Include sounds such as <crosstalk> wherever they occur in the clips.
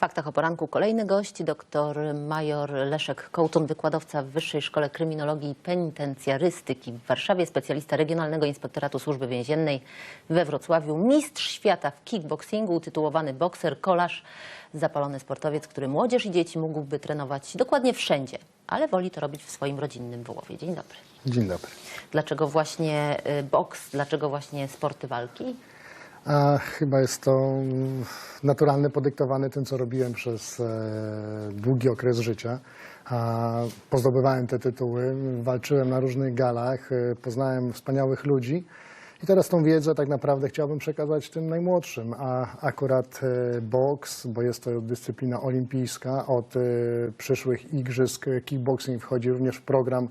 faktach o poranku kolejny gość, doktor major Leszek Kołtun, wykładowca w Wyższej Szkole Kryminologii i Penitencjarystyki w Warszawie, specjalista Regionalnego Inspektoratu Służby Więziennej we Wrocławiu, mistrz świata w kickboxingu, utytułowany bokser, kolarz, zapalony sportowiec, który młodzież i dzieci mógłby trenować dokładnie wszędzie, ale woli to robić w swoim rodzinnym Wołowie. Dzień dobry. Dzień dobry. Dlaczego właśnie y, boks, dlaczego właśnie sporty walki? A chyba jest to naturalne, podyktowane tym, co robiłem przez e, długi okres życia. A, pozdobywałem te tytuły, walczyłem na różnych galach, e, poznałem wspaniałych ludzi. I teraz tą wiedzę tak naprawdę chciałbym przekazać tym najmłodszym, a akurat e, boks, bo jest to dyscyplina olimpijska, od przyszłych igrzysk kickboxing wchodzi również w program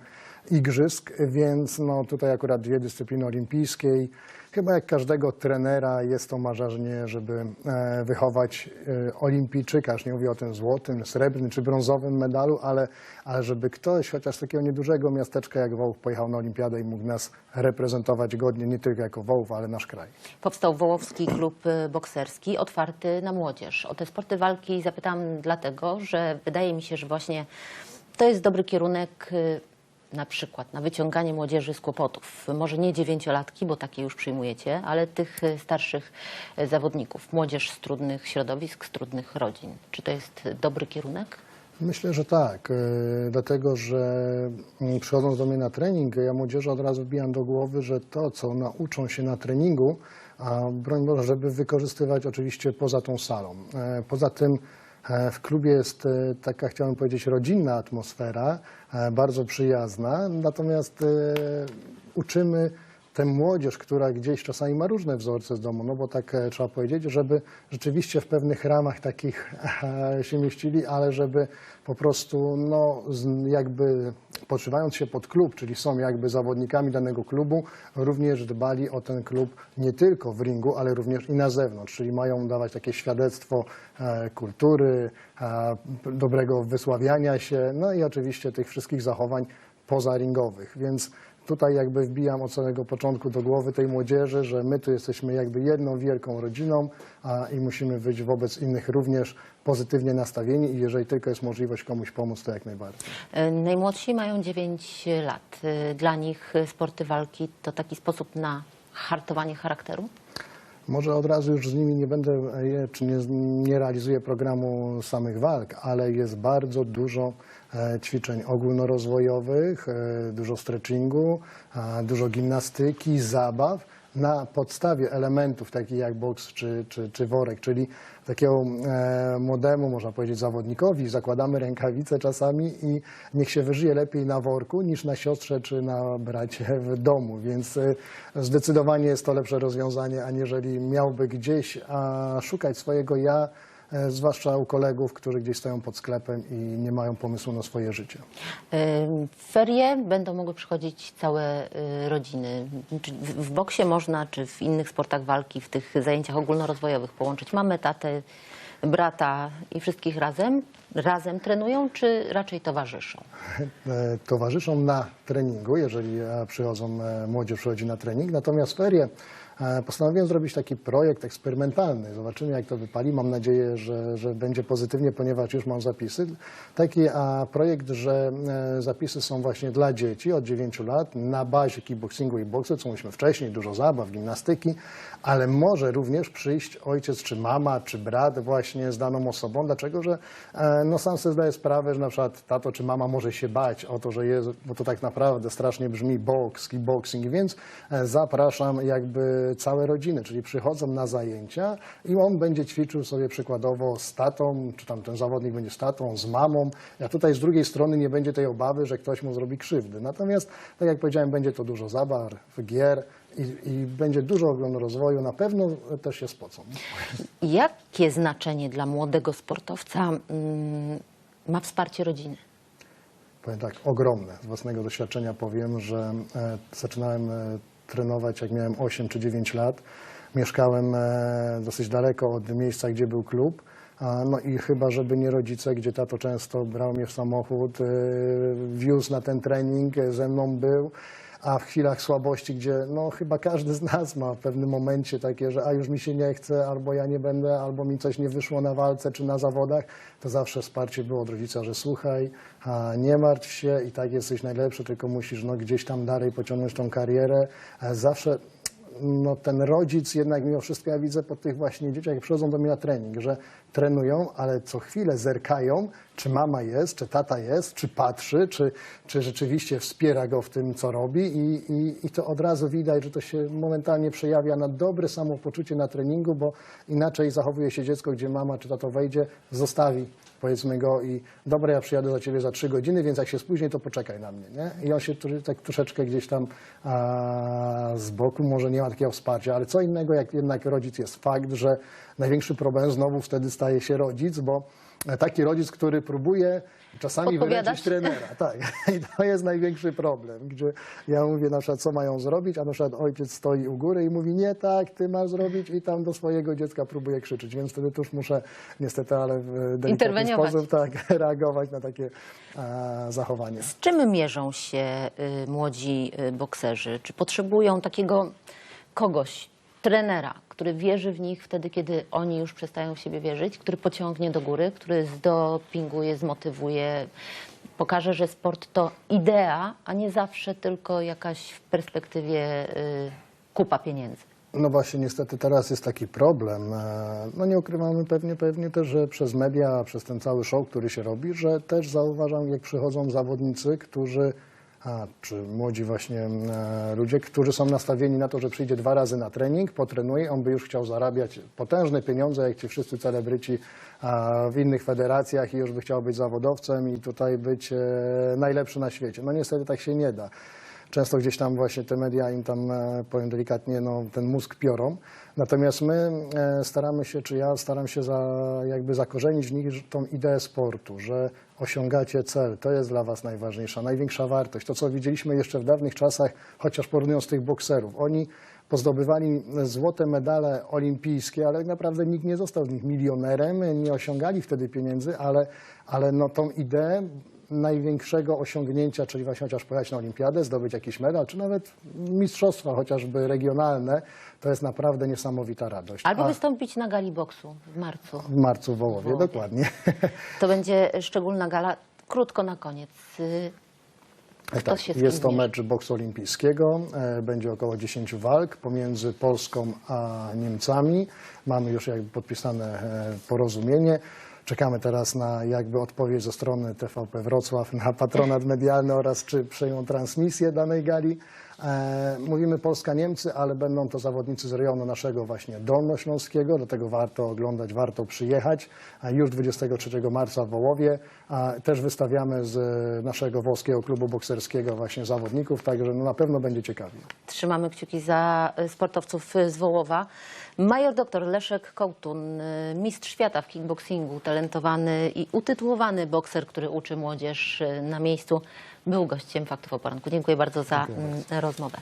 igrzysk, więc no tutaj akurat dwie dyscypliny olimpijskiej. Chyba jak każdego trenera jest to marzenie, żeby e, wychować e, olimpijczyka, już nie mówię o tym złotym, srebrnym czy brązowym medalu, ale, ale żeby ktoś chociaż z takiego niedużego miasteczka jak Wołów pojechał na olimpiadę i mógł nas reprezentować godnie nie tylko jako Wołów, ale nasz kraj. Powstał Wołowski Klub y, Bokserski, otwarty na młodzież. O te sporty walki zapytam dlatego, że wydaje mi się, że właśnie to jest dobry kierunek na przykład na wyciąganie młodzieży z kłopotów. Może nie dziewięciolatki, bo takie już przyjmujecie, ale tych y, starszych y, zawodników, młodzież z trudnych środowisk, z trudnych rodzin. Czy to jest dobry kierunek? Myślę, że tak, e, dlatego że mm, przychodząc do mnie na trening, ja młodzieży od razu wbijam do głowy, że to, co nauczą się na treningu, a broń Boże, żeby wykorzystywać oczywiście poza tą salą. E, Poza tym e, w klubie jest e, taka, chciałem powiedzieć, rodzinna atmosfera, e, bardzo przyjazna, natomiast e, uczymy tę młodzież, która gdzieś czasami ma różne wzorce z domu, no bo tak e, trzeba powiedzieć, żeby rzeczywiście w pewnych ramach takich e, się mieścili, ale żeby po prostu no, jakby podszywając się pod klub, czyli są jakby zawodnikami danego klubu, również dbali o ten klub nie tylko w ringu, ale również i na zewnątrz, czyli mają dawać takie świadectwo e, kultury, dobrego wysławiania się, no i oczywiście tych wszystkich zachowań pozaringowych, więc tutaj jakby wbijam od samego początku do głowy tej młodzieży, że my tu jesteśmy jakby jedną wielką rodziną a, i musimy być wobec innych również pozytywnie nastawieni i jeżeli tylko jest możliwość komuś pomóc, to jak najbardziej. Y, Najmłodsi mają 9 lat. Y, Dla nich sporty walki to taki sposób na hartowanie charakteru? Może od razu już z nimi nie będę, e, czy nie, nie realizuję programu samych walk, ale jest bardzo dużo e, ćwiczeń ogólnorozwojowych, e, dużo stretchingu, dużo gimnastyki, zabaw na podstawie elementów takich jak boks czy, czy, czy worek, czyli takiego e, młodemu, można powiedzieć, zawodnikowi zakładamy rękawice czasami i niech się wyżyje lepiej na worku niż na siostrze czy na bracie w domu, więc e, zdecydowanie jest to lepsze rozwiązanie, aniżeli miałby gdzieś a, szukać swojego ja, zwłaszcza u kolegów, którzy gdzieś stoją pod sklepem i nie mają pomysłu na swoje życie. W ferie będą mogły przychodzić całe y, rodziny. Czy w- boksie można, czy w innych sportach walki, w tych zajęciach ogólnorozwojowych połączyć mamę, tatę, brata i wszystkich razem? Razem trenują, czy raczej towarzyszą? e, towarzyszą na treningu, jeżeli e, przychodzą, e, młodzież przychodzi na trening. Natomiast ferie e, postanowiłem zrobić taki projekt eksperymentalny. Zobaczymy, jak to wypali. Mam nadzieję, że, że będzie pozytywnie, ponieważ już mam zapisy. Taki projekt, że e, zapisy są właśnie dla dzieci od 9 lat na bazie kickboxingu i boksu, co mówiliśmy wcześniej, dużo zabaw, gimnastyki, ale może również przyjść ojciec, czy mama, czy brat właśnie z daną osobą. Dlaczego? Że e, no sam sobie zdaję sprawę, że na przykład tato czy mama może się bać o to, że jest, bo to tak naprawdę strasznie brzmi boks, kickboxing, więc e, zapraszam jakby całe rodziny, czyli przychodzą na zajęcia i on będzie ćwiczył sobie przykładowo z tatą, czy tam ten zawodnik będzie z tatą, z mamą, a tutaj z drugiej strony nie będzie tej obawy, że ktoś mu zrobi krzywdy. Natomiast, tak jak powiedziałem, będzie to dużo zabaw, gier i, i będzie dużo oglądu rozwoju, na pewno też się spocą. Jakie znaczenie dla młodego sportowca mm, ma wsparcie rodziny? Powiem tak, ogromne. Z własnego doświadczenia powiem, że e, zaczynałem e, trenować jak miałem 8 czy 9 lat. Mieszkałem e, dosyć daleko od miejsca, gdzie był klub. A, No i chyba, żeby nie rodzice, gdzie tato często brał mnie w samochód, e, wiózł na ten trening, e, ze mną był. A w chwilach słabości, gdzie no chyba każdy z nas ma w pewnym momencie takie, że a już mi się nie chce, albo ja nie będę, albo mi coś nie wyszło na walce czy na zawodach, to zawsze wsparcie było od rodzica, że słuchaj, nie martw się i tak jesteś najlepszy, tylko musisz no, gdzieś tam dalej pociągnąć tą karierę. Zawsze no, ten rodzic jednak mimo wszystko ja widzę po tych właśnie dzieciach, jak przychodzą do mnie na trening, że trenują, ale co chwilę zerkają, czy mama jest, czy tata jest, czy patrzy, czy, czy rzeczywiście wspiera go w tym, co robi i, i, i to od razu widać, że to się momentalnie przejawia na dobre samopoczucie na treningu, bo inaczej zachowuje się dziecko, gdzie mama czy tato wejdzie, zostawi powiedzmy go i dobra, ja przyjadę do ciebie za trzy godziny, więc jak się spóźni, to poczekaj na mnie, nie? I on się tak troszeczkę gdzieś tam a, z boku może nie ma takiego wsparcia, ale co innego, jak jednak rodzic jest fakt, że największy problem znowu wtedy staje się rodzic, bo taki rodzic, który próbuje czasami wyręczyć trenera, <laughs> tak. I to jest największy problem, gdzie ja mówię na przykład, co mają zrobić, a na przykład ojciec stoi u góry i mówi, nie tak, ty masz zrobić i tam do swojego dziecka próbuje krzyczeć, więc wtedy już muszę niestety, ale w delikatny sposób tak, <laughs> reagować na takie a, zachowanie. Z czym mierzą się y, młodzi y, bokserzy? Czy potrzebują takiego kogoś, trenera, który wierzy w nich wtedy, kiedy oni już przestają w siebie wierzyć, który pociągnie do góry, który zdopinguje, zmotywuje, pokaże, że sport to idea, a nie zawsze tylko jakaś w perspektywie y, kupa pieniędzy? No właśnie, niestety teraz jest taki problem. e, No nie ukrywamy pewnie, pewnie też, że przez media, przez ten cały show, który się robi, że też zauważam, jak przychodzą zawodnicy, którzy, czy młodzi właśnie e, ludzie, którzy są nastawieni na to, że przyjdzie dwa razy na trening, potrenuje, on by już chciał zarabiać potężne pieniądze, jak ci wszyscy celebryci w innych federacjach i już by chciał być zawodowcem i tutaj być e, najlepszy na świecie. No niestety tak się nie da często gdzieś tam właśnie te media im tam, e, powiem delikatnie, no, ten mózg piorą. Natomiast my e, staramy się, czy ja staram się za, jakby zakorzenić w nich tą ideę sportu, że osiągacie cel, to jest dla was najważniejsza, największa wartość. To, co widzieliśmy jeszcze w dawnych czasach, chociaż porównując tych bokserów. Oni pozdobywali złote medale olimpijskie, ale naprawdę nikt nie został z nich milionerem, nie osiągali wtedy pieniędzy, ale, ale no, tą ideę największego osiągnięcia, czyli właśnie chociaż pojechać na olimpiadę, zdobyć jakiś medal, czy nawet mistrzostwa chociażby regionalne, to jest naprawdę niesamowita radość. Albo A wystąpić na gali boksu w marcu. w marcu w Wołowie, Wołowie. dokładnie. To będzie szczególna gala. Krótko na koniec. Tak, jest to mecz boksu olimpijskiego. E, Będzie około 10 walk pomiędzy Polską a Niemcami. Mamy już jakby podpisane e, porozumienie. Czekamy teraz na jakby odpowiedź ze strony TVP Wrocław na patronat medialny oraz czy przejmą transmisję danej gali. E, Mówimy Polska-Niemcy, ale będą to zawodnicy z rejonu naszego właśnie dolnośląskiego, dlatego warto oglądać, warto przyjechać. Już 23 marca w Wołowie też wystawiamy z e, naszego włoskiego klubu bokserskiego właśnie zawodników, także no na pewno będzie ciekawie. Trzymamy kciuki za y, sportowców z Wołowa. Major doktor Leszek Kołtun, y, mistrz świata w kickboxingu, talentowany i utytułowany bokser, który uczy młodzież na miejscu, był gościem Faktów o Poranku. Dziękuję bardzo za mm, rozmowę.